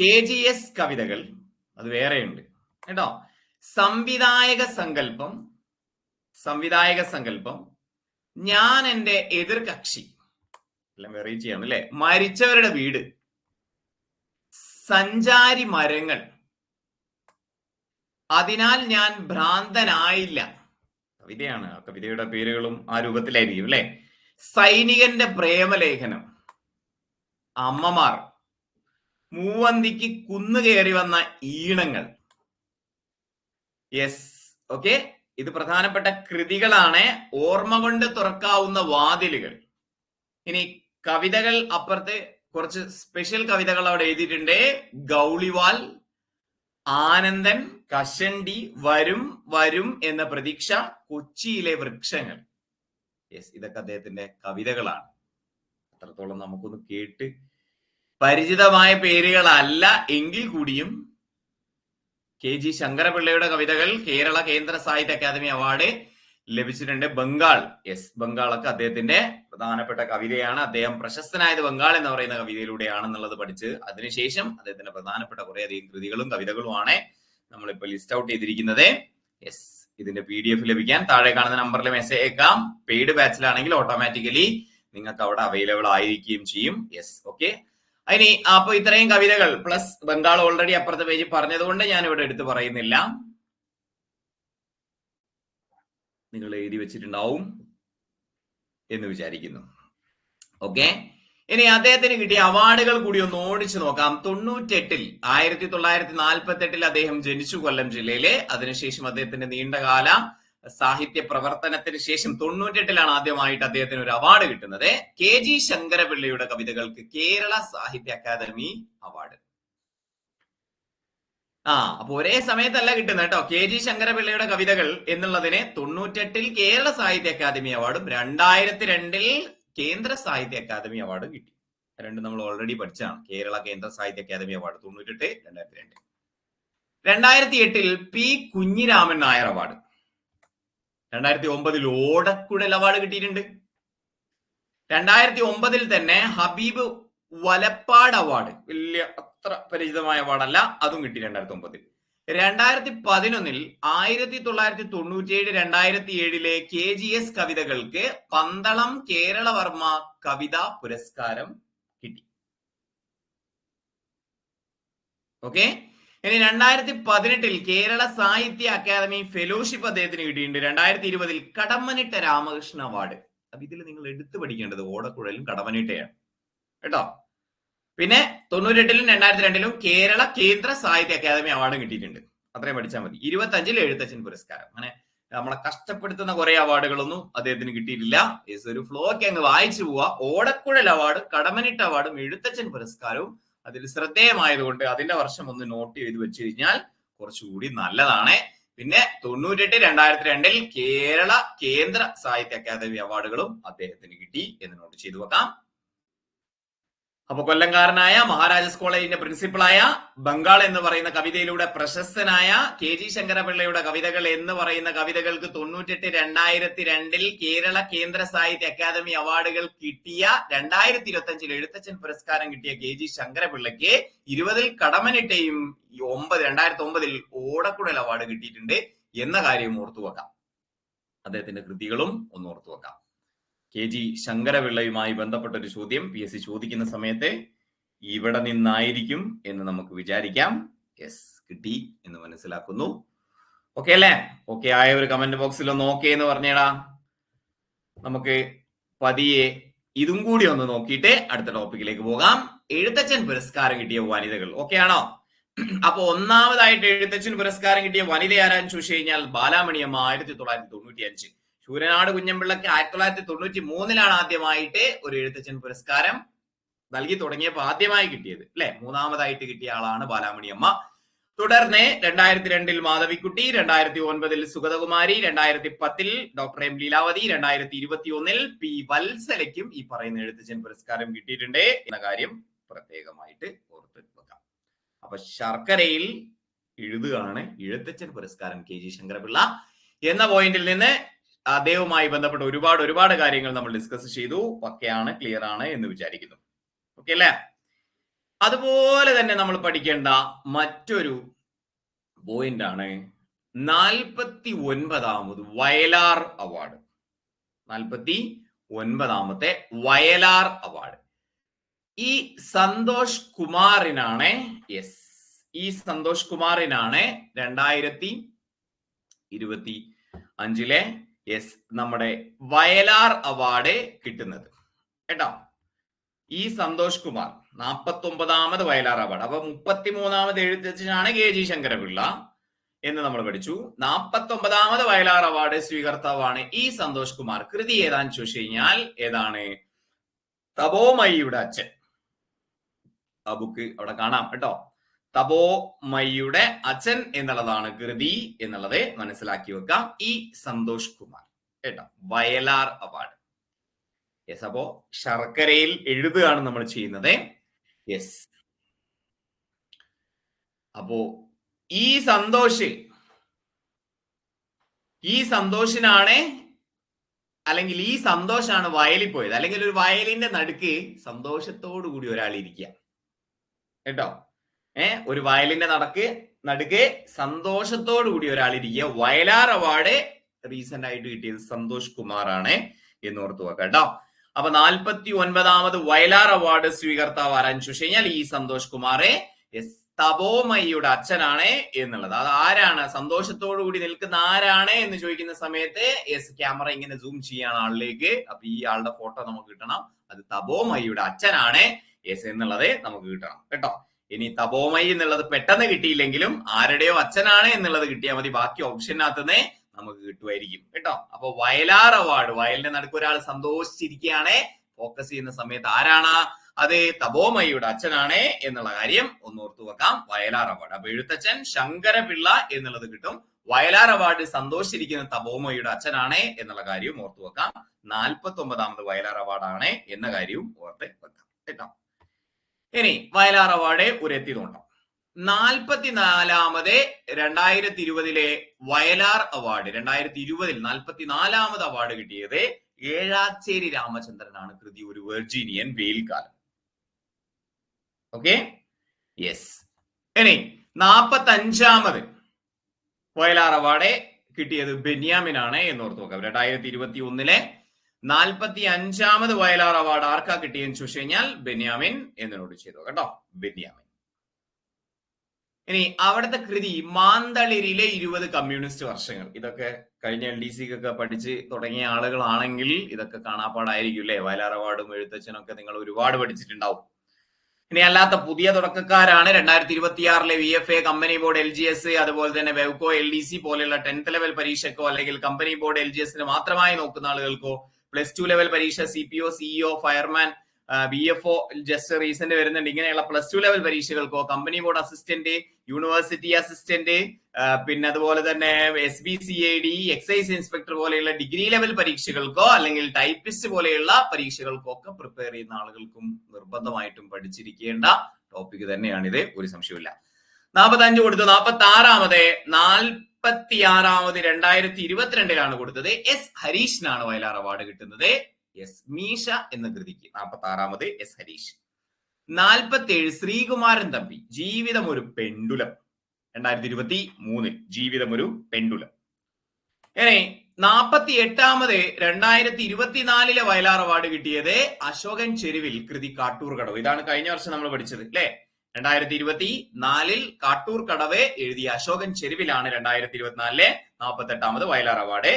കെ ജി എസ് കവിതകൾ. അത് വേറെയുണ്ട്. കേട്ടോ? സംവിധായക സങ്കല്പം. സംവിധായക സങ്കല്പം. ഞാൻ എന്റെ എതിർ കക്ഷി. എല്ലാം വെറൈറ്റി ചെയ്യണം അല്ലെ? മരിച്ചവരുടെ വീട്. സഞ്ചാരി മരങ്ങൾ. അതിനാൽ ഞാൻ ഭ്രാന്തനായില്ല. കവിതയാണ്. ആ കവിതയുടെ പേരുകളും ആ രൂപത്തിലായിരിക്കും അല്ലെ? സൈനികന്റെ പ്രേമലേഖനം. അമ്മമാർ. മൂവന്തിക്ക് കുന്നു കയറി വന്ന ഈണങ്ങൾ. യെസ് ഓക്കെ ഇത് പ്രധാനപ്പെട്ട കൃതികളാണ് ഓർമ്മ കൊണ്ട് തുറക്കാവുന്ന വാതിലുകൾ. ഇനി കവിതകൾ അപ്പുറത്ത് കുറച്ച് സ്പെഷ്യൽ കവിതകൾ അവിടെ എഴുതിയിട്ടുണ്ട്. ഗൗളിവാൽ ആനന്ദൻ കശണ്ടി വരും വരും എന്ന പ്രതീക്ഷ കൊച്ചിയിലെ വൃക്ഷങ്ങൾ. യെസ് ഇതൊക്കെ അദ്ദേഹത്തിന്റെ കവിതകളാണ്. അത്രത്തോളം നമുക്കൊന്ന് കേട്ട് പരിചിതമായ പേരുകളല്ല എങ്കിൽ കൂടിയും കെ ജി ശങ്കരപിള്ളയുടെ കവിതകൾ കേരള കേന്ദ്ര സാഹിത്യ അക്കാദമി അവാർഡ് ലഭിച്ചിട്ടുണ്ട്. ബംഗാൾ യെസ് ബംഗാളൊക്കെ അദ്ദേഹത്തിന്റെ പ്രധാനപ്പെട്ട കവിതയാണ്. അദ്ദേഹം പ്രശസ്തനായത് ബംഗാൾ എന്ന് പറയുന്ന കവിതയിലൂടെയാണെന്നുള്ളത് പഠിച്ച് അതിനുശേഷം അദ്ദേഹത്തിന്റെ പ്രധാനപ്പെട്ട കുറേയധികം കൃതികളും കവിതകളുമാണ് നമ്മളിപ്പോ ലിസ്റ്റ് ഔട്ട് ചെയ്തിരിക്കുന്നത്. യെസ് ഇതിന്റെ പി ഡി എഫ് ലഭിക്കാൻ താഴെ കാണുന്ന നമ്പറിൽ മെസ്സേജ് അയക്കാം. പെയ്ഡ് ബാച്ചിലാണെങ്കിൽ ഓട്ടോമാറ്റിക്കലി നിങ്ങൾക്ക് അവിടെ അവൈലബിൾ ആയിരിക്കുകയും ചെയ്യും. യെസ് ഓക്കെ ഇനി അപ്പൊ ഇത്രയും കവിതകൾ പ്ലസ് ബംഗാൾ ഓൾറെഡി അപ്പുറത്തെ പേജ് പറഞ്ഞതുകൊണ്ട് ഞാൻ ഇവിടെ എടുത്തു പറയുന്നില്ല. നിങ്ങൾ എഴുതി വെച്ചിട്ടുണ്ടാവും എന്ന് വിചാരിക്കുന്നു. ഓക്കെ ഇനി അദ്ദേഹത്തിന് കിട്ടിയ അവാർഡുകൾ കൂടി ഒന്ന് ഓടിച്ചു നോക്കാം. തൊണ്ണൂറ്റെട്ടിൽ ആയിരത്തി തൊള്ളായിരത്തി നാൽപ്പത്തി എട്ടിൽ അദ്ദേഹം ജനിച്ചു കൊല്ലം ജില്ലയിലെ. അതിനുശേഷം അദ്ദേഹത്തിന്റെ നീണ്ടകാല സാഹിത്യ പ്രവർത്തനത്തിന് ശേഷം തൊണ്ണൂറ്റെട്ടിലാണ് ആദ്യമായിട്ട് അദ്ദേഹത്തിന് ഒരു അവാർഡ് കിട്ടുന്നത്. കെ ജി ശങ്കരപിള്ളയുടെ കവിതകൾക്ക് കേരള സാഹിത്യ അക്കാദമി അവാർഡ് ആ അപ്പൊ ഒരേ സമയത്തല്ല കിട്ടുന്നത് കേട്ടോ. കെ ജി ശങ്കരപിള്ളയുടെ കവിതകൾ എന്നുള്ളതിന് തൊണ്ണൂറ്റെട്ടിൽ കേരള സാഹിത്യ അക്കാദമി അവാർഡും രണ്ടായിരത്തി രണ്ടിൽ കേന്ദ്ര സാഹിത്യ അക്കാദമി അവാർഡും കിട്ടി. രണ്ട് നമ്മൾ ഓൾറെഡി പഠിച്ചതാണ്. കേരള കേന്ദ്ര സാഹിത്യ അക്കാദമി അവാർഡ് തൊണ്ണൂറ്റെട്ട് രണ്ടായിരത്തി രണ്ട് രണ്ടായിരത്തി എട്ടിൽ പി കുഞ്ഞിരാമൻ നായർ അവാർഡ് രണ്ടായിരത്തി ഒമ്പതിൽ ഓടക്കുഴൽ അവാർഡ് കിട്ടിയിട്ടുണ്ട്. രണ്ടായിരത്തി ഒമ്പതിൽ തന്നെ ഹബീബ് വലപ്പാട് അവാർഡ്. വലിയ അത്ര പരിചിതമായ അവാർഡല്ല അതും കിട്ടി രണ്ടായിരത്തി ഒമ്പതിൽ രണ്ടായിരത്തി പതിനൊന്നിൽ ആയിരത്തി തൊള്ളായിരത്തി തൊണ്ണൂറ്റിയേഴ് രണ്ടായിരത്തി ഏഴിലെ കെ ജി എസ് കവിതകൾക്ക് പന്തളം കേരളവർമ്മ കവിതാ പുരസ്കാരം കിട്ടി. ഓക്കെ? ഇനി രണ്ടായിരത്തി പതിനെട്ടിൽ കേരള സാഹിത്യ അക്കാദമി ഫെലോഷിപ്പ് അദ്ദേഹത്തിന് കിട്ടിയിട്ടുണ്ട്. രണ്ടായിരത്തി ഇരുപതിൽ കടമ്മനിട്ട രാമകൃഷ്ണ അവാർഡ്. അപ്പൊ ഇതിൽ നിങ്ങൾ എടുത്തു പഠിക്കേണ്ടത് ഓടക്കുഴലും കടമ്മനിട്ടയാണ് കേട്ടോ? പിന്നെ തൊണ്ണൂറ്റെട്ടിലും രണ്ടായിരത്തി രണ്ടിലും കേരള കേന്ദ്ര സാഹിത്യ അക്കാദമി അവാർഡ് കിട്ടിയിട്ടുണ്ട്. അത്രയും പഠിച്ചാൽ മതി. ഇരുപത്തഞ്ചിൽ എഴുത്തച്ഛൻ പുരസ്കാരം. അങ്ങനെ നമ്മളെ കഷ്ടപ്പെടുത്തുന്ന കുറെ അവാർഡുകളൊന്നും അദ്ദേഹത്തിന് കിട്ടിയിട്ടില്ല. ഒരു ഫ്ലോക്ക് അങ്ങ് വായിച്ചു പോവാ. ഓടക്കുഴൽ അവാർഡ് കടമനിട്ട അവാർഡും എഴുത്തച്ഛൻ പുരസ്കാരവും അതിൽ ശ്രദ്ധേയമായതുകൊണ്ട് അതിന്റെ വർഷം ഒന്ന് നോട്ട് ചെയ്ത് വെച്ച് കഴിഞ്ഞാൽ കുറച്ചുകൂടി നല്ലതാണ്. പിന്നെ തൊണ്ണൂറ്റെട്ട് രണ്ടായിരത്തി രണ്ടിൽ കേരള കേന്ദ്ര സാഹിത്യ അക്കാദമി അവാർഡുകളും അദ്ദേഹത്തിന് കിട്ടി. എന്ന് നോട്ട് ചെയ്തു വെക്കാം. അപ്പൊ കൊല്ലംകാരനായ മഹാരാജാസ് കോളേജിന്റെ പ്രിൻസിപ്പളായ ബംഗാൾ എന്ന് പറയുന്ന കവിതയിലൂടെ പ്രശസ്തനായ കെ ജി ശങ്കരപിള്ളയുടെ കവിതകൾ എന്ന് പറയുന്ന കവിതകൾക്ക് തൊണ്ണൂറ്റെട്ട് രണ്ടായിരത്തി രണ്ടിൽ കേരള കേന്ദ്ര സാഹിത്യ അക്കാദമി അവാർഡുകൾ കിട്ടിയ രണ്ടായിരത്തി ഇരുപത്തി അഞ്ചിൽ എഴുത്തച്ഛൻ പുരസ്കാരം കിട്ടിയ കെ ജി ശങ്കരപിള്ളയ്ക്ക് ഇരുപതിൽ കടമനിട്ടയും ഒമ്പത് രണ്ടായിരത്തി ഒമ്പതിൽ ഓടക്കുഴൽ അവാർഡ് കിട്ടിയിട്ടുണ്ട് എന്ന കാര്യം ഓർത്തു വെക്കാം. അദ്ദേഹത്തിന്റെ കൃതികളും ഒന്ന് ഓർത്തു വെക്കാം. കെ ജി ശങ്കരപിള്ളയുമായി ബന്ധപ്പെട്ട ഒരു ചോദ്യം പി എസ് സി ചോദിക്കുന്ന സമയത്ത് ഇവിടെ നിന്നായിരിക്കും എന്ന് നമുക്ക് വിചാരിക്കാം. യെസ് കിട്ടി എന്ന് മനസ്സിലാക്കുന്നു. ഓക്കെ അല്ലേ? ഓക്കെ ആയ ഒരു കമന്റ് ബോക്സിൽ ഒന്ന് ഓക്കെ എന്ന് പറഞ്ഞേടാ. നമുക്ക് പതിയെ ഇതും കൂടി ഒന്ന് നോക്കിയിട്ട് അടുത്ത ടോപ്പിക്കിലേക്ക് പോകാം. എഴുത്തച്ഛൻ പുരസ്കാരം കിട്ടിയ വനിതകൾ. ഓക്കെ ആണോ? അപ്പൊ ഒന്നാമതായിട്ട് എഴുത്തച്ഛൻ പുരസ്കാരം കിട്ടിയ വനിത ആരാന്ന് ചോദിച്ചു കഴിഞ്ഞാൽ ബാലാമണിയമ്മ ആയിരത്തി തൊള്ളായിരത്തി തൊണ്ണൂറ്റി അഞ്ച് ശൂരനാട് കുഞ്ഞമ്പിള്ളക്ക് ആയിരത്തി തൊള്ളായിരത്തി തൊണ്ണൂറ്റി മൂന്നിലാണ് ആദ്യമായിട്ട് ഒരു എഴുത്തച്ഛൻ പുരസ്കാരം നൽകി തുടങ്ങിയപ്പോൾ ആദ്യമായി കിട്ടിയത് അല്ലെ? മൂന്നാമതായിട്ട് കിട്ടിയ ആളാണ് ബാലാമണിയമ്മ. തുടർന്ന് രണ്ടായിരത്തി രണ്ടിൽ മാധവിക്കുട്ടി രണ്ടായിരത്തി ഒൻപതിൽ സുഗതകുമാരി രണ്ടായിരത്തി പത്തിൽ ഡോക്ടർ എം ലീലാവതി രണ്ടായിരത്തി ഇരുപത്തി ഒന്നിൽ പി വത്സലയ്ക്കും ഈ പറയുന്ന എഴുത്തച്ഛൻ പുരസ്കാരം കിട്ടിയിട്ടുണ്ട് എന്ന കാര്യം പ്രത്യേകമായിട്ട് ഓർത്ത് വെക്കാം അപ്പൊ ശർക്കരയിൽ എഴുതുകയാണ് എഴുത്തച്ഛൻ പുരസ്കാരം കെ ജി ശങ്കരപിള്ള. എന്ന പോയിന്റിൽ നിന്ന് അദ്ദേഹവുമായി ബന്ധപ്പെട്ട ഒരുപാട് ഒരുപാട് കാര്യങ്ങൾ നമ്മൾ ഡിസ്കസ് ചെയ്തു. പക്കയാണ് ക്ലിയർ ആണ് എന്ന് വിചാരിക്കുന്നു. ഓക്കെ അല്ലേ? അതുപോലെ തന്നെ നമ്മൾ പഠിക്കേണ്ട മറ്റൊരു പോയിന്റ് ആണ് നാൽപ്പത്തി ഒൻപതാമത് വയലാർ അവാർഡ് നാൽപ്പത്തി ഒൻപതാമത്തെ വയലാർ അവാർഡ് ഈ സന്തോഷ് കുമാറിനാണ് യെസ് ഈ സന്തോഷ് കുമാറിനാണ് രണ്ടായിരത്തി ഇരുപത്തി അഞ്ചിലെ യെസ് നമ്മുടെ വയലാർ അവാർഡ് കിട്ടുന്നത്. കേട്ടോ? ഈ സന്തോഷ് കുമാർ നാൽപ്പത്തി ഒമ്പതാമത് വയലാർ അവാർഡ്. അപ്പൊ മുപ്പത്തി മൂന്നാമത് എഴുത്തച്ഛനാണ് കെ ജി ശങ്കരപിള്ള എന്ന് നമ്മൾ പഠിച്ചു. നാൽപ്പത്തി ഒമ്പതാമത് വയലാർ അവാർഡ് സ്വീകർത്താവാണ് ഈ സന്തോഷ് കുമാർ. കൃതി ഏതാന്ന് ചോദിച്ചു കഴിഞ്ഞാൽ ഏതാണ്? തപോമയിയുടെ അച്ഛൻ. ആ ബുക്ക് അവിടെ കാണാം കേട്ടോ. തപോമയിയുടെ അച്ഛൻ എന്നുള്ളതാണ് കൃതി എന്നുള്ളത് മനസ്സിലാക്കി വെക്കാം. ഈ സന്തോഷ് കുമാർ. കേട്ടോ? വയലാർ അവാർഡ്. യെസ് അപ്പോ ശർക്കരയിൽ എഴുതുകയാണ് നമ്മൾ ചെയ്യുന്നത്. യെസ്. അപ്പോ ഈ സന്തോഷ്. ഈ സന്തോഷിനാണ് അല്ലെങ്കിൽ ഈ സന്തോഷാണ് വയലിൽ പോയത്. അല്ലെങ്കിൽ ഒരു വയലിന്റെ നടുക്ക് സന്തോഷത്തോടു കൂടി ഒരാൾ ഇരിക്കുക. കേട്ടോ? ഏ ഒരു വയലിന്റെ നടക്ക് നടുക്ക് സന്തോഷത്തോടു കൂടി ഒരാൾ ഇരിക്കുക വയലാർ അവാർഡ് റീസെന്റ് ആയിട്ട് കിട്ടിയത് സന്തോഷ് കുമാർ ആണ് എന്ന് ഓർത്തു വെക്കാം കേട്ടോ. അപ്പൊ നാൽപ്പത്തി ഒൻപതാമത് വയലാർ അവാർഡ് സ്വീകർത്താവ് ആരാന്ന് ചോദിച്ചു കഴിഞ്ഞാൽ ഈ സന്തോഷ് കുമാറെ തപോമയിയുടെ അച്ഛനാണ് എന്നുള്ളത്. അത് ആരാണ്? സന്തോഷത്തോടു കൂടി നിൽക്കുന്ന ആരാണ് എന്ന് ചോദിക്കുന്ന സമയത്ത് എസ് ക്യാമറ ഇങ്ങനെ സൂം ചെയ്യാണ് ആളിലേക്ക്. അപ്പൊ ഈ ആളുടെ ഫോട്ടോ നമുക്ക് കിട്ടണം. അത് തപോമയിയുടെ അച്ഛനാണ് എസ് എന്നുള്ളത് നമുക്ക് കിട്ടണം. കേട്ടോ. ഇനി തപോമയി എന്നുള്ളത് പെട്ടെന്ന് കിട്ടിയില്ലെങ്കിലും ആരുടെയോ അച്ഛനാണ് എന്നുള്ളത് കിട്ടിയാൽ മതി. ബാക്കി ഓപ്ഷനകത്തുനിന്ന് നമുക്ക് കിട്ടുമായിരിക്കും. കേട്ടോ? അപ്പൊ വയലാർ അവാർഡ് വയലിന്റെ നടുക്ക് ഒരാൾ സന്തോഷിച്ചിരിക്കുകയാണ്. ഫോക്കസ് ചെയ്യുന്ന സമയത്ത് ആരാണ്? അത് തപോമയിയുടെ അച്ഛനാണ് എന്നുള്ള കാര്യം ഒന്ന് ഓർത്തു വെക്കാം. വയലാർ അവാർഡ് അപ്പൊ എഴുത്തച്ഛൻ ശങ്കരപിള്ള എന്നുള്ളത് കിട്ടും. വയലാർ അവാർഡ് സന്തോഷിച്ചിരിക്കുന്ന തപോമയുടെ അച്ഛനാണ് എന്നുള്ള കാര്യവും ഓർത്തു വെക്കാം. നാൽപ്പത്തി ഒമ്പതാമത് വയലാർ അവാർഡാണ് എന്ന കാര്യവും ഓർത്ത് വെക്കാം. കേട്ടോ? ഇനി വയലാർ അവാർഡ് ഒരു എത്തിയതുണ്ടോ നാൽപ്പത്തിനാലാമത് രണ്ടായിരത്തി ഇരുപതിലെ വയലാർ അവാർഡ് രണ്ടായിരത്തി ഇരുപതിൽ നാൽപ്പത്തിനാലാമത് അവാർഡ് കിട്ടിയത് ഏഴാച്ചേരി രാമചന്ദ്രനാണ് കൃതി ഒരു വെർജീനിയൻ വെയിൽക്കാലം ഓക്കെ യെസ് ഇനി നാപ്പത്തി അഞ്ചാമത് വയലാർ അവാർഡ് കിട്ടിയത് ബെന്യാമിനാണ് എന്ന് ഓർത്ത് നോക്കാം. രണ്ടായിരത്തി ഇരുപത്തി ഒന്നിലെ നാൽപ്പത്തി അഞ്ചാമത് വയലാർ അവാർഡ് ആർക്കാ കിട്ടിയെന്ന് ചോദിച്ചു കഴിഞ്ഞാൽ ബെന്യാമിൻ എന്നോട് ചെയ്തു. കേട്ടോ? ബെന്യാമിൻ. ഇനി അവിടുത്തെ കൃതി മാന്തളിരിലെ ഇരുപത് കമ്മ്യൂണിസ്റ്റ് വർഷങ്ങൾ. ഇതൊക്കെ കഴിഞ്ഞ എൽ ഡി സിക്കൊക്കെ പഠിച്ച് തുടങ്ങിയ ആളുകളാണെങ്കിൽ ഇതൊക്കെ കാണാപ്പാടായിരിക്കും അല്ലേ? വയലാർ അവാർഡും എഴുത്തച്ഛനൊക്കെ നിങ്ങൾ ഒരുപാട് പഠിച്ചിട്ടുണ്ടാവും. ഇനി അല്ലാത്ത പുതിയ തുടക്കക്കാരാണ് രണ്ടായിരത്തി ഇരുപത്തിയാറിലെ V F A company board L G S അതുപോലെ തന്നെ വെവ്കോ എൽ ഡി സി പോലെയുള്ള ടെൻത്ത് ലെവൽ പരീക്ഷക്കോ അല്ലെങ്കിൽ കമ്പനി ബോർഡ് എൽ ജി എസിന് മാത്രമായി നോക്കുന്ന ആളുകൾക്കോ പ്ലസ് ടു ലെവൽ പരീക്ഷ C P O CEO fireman B F O just recent വരുന്നുണ്ട്. ഇങ്ങനെയുള്ള plus two level പരീക്ഷകൾക്കോ company board assistant university assistant പിന്നെ അതുപോലെ തന്നെ S B C I D excise inspector പോലെയുള്ള ഡിഗ്രി ലെവൽ പരീക്ഷകൾക്കോ അല്ലെങ്കിൽ ടൈപ്പിസ്റ്റ് പോലെയുള്ള പരീക്ഷകൾക്കോ ഒക്കെ പ്രിപ്പയർ ചെയ്യുന്ന ആളുകൾക്കും നിർബന്ധമായിട്ടും പഠിച്ചിരിക്കേണ്ട ടോപ്പിക് തന്നെയാണിത്. ഒരു സംശയമില്ല നാൽപ്പത്തി അഞ്ച് കൊടുത്തു. നാൽപ്പത്തി ആറാമത് നാൽപ്പത്തി ആറാമത് രണ്ടായിരത്തി ഇരുപത്തിരണ്ടിലാണ് കൊടുത്തത്. എസ് ഹരീഷിനാണ് വയലാർ അവാർഡ് കിട്ടുന്നത്. എസ് മീഷ എന്ന കൃതിക്ക്. നാൽപ്പത്തി ആറാമത് എസ് ഹരീഷ്. നാൽപ്പത്തി ഏഴ് ശ്രീകുമാരൻ തമ്പി ജീവിതം ഒരു പെണ്ടുലം. രണ്ടായിരത്തി ഇരുപത്തി മൂന്നിൽ ജീവിതം ഒരു പെണ്ടുലം. ഇനി നാൽപ്പത്തി എട്ടാമത് രണ്ടായിരത്തി ഇരുപത്തിനാലിലെ വയലാർ അവാർഡ് കിട്ടിയത് അശോകൻ ചെരുവിൽ കൃതി കാട്ടൂർ കടവ് ഇതാണ് കഴിഞ്ഞ വർഷം നമ്മൾ പഠിച്ചത് അല്ലെ? രണ്ടായിരത്തി ഇരുപത്തി നാലിൽ കാട്ടൂർ കടവേ എഴുതിയ അശോകൻ ചെരുവിലാണ് രണ്ടായിരത്തി ഇരുപത്തിനാലിലെ നാൽപ്പത്തി എട്ടാമത് വയലാർ അവാർഡ്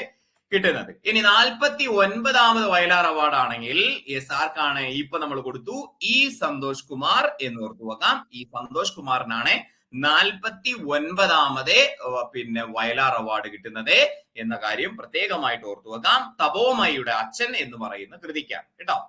കിട്ടുന്നത്. ഇനി നാൽപ്പത്തി ഒൻപതാമത് വയലാർ അവാർഡ് ആണെങ്കിൽ എസ് ആർക്കാണ് ഇപ്പൊ നമ്മൾ കൊടുത്തു? ഇ സന്തോഷ് കുമാർ എന്ന് ഓർത്തു വെക്കാം. ഈ സന്തോഷ് കുമാറിനാണ് നാൽപ്പത്തി ഒൻപതാമത് പിന്നെ വയലാർ അവാർഡ് കിട്ടുന്നത് എന്ന കാര്യം പ്രത്യേകമായിട്ട് ഓർത്തു വെക്കാം. തപോമയുടെ അച്ഛൻ എന്ന് പറയുന്ന കൃതിക്കാണ്. കേട്ടോ?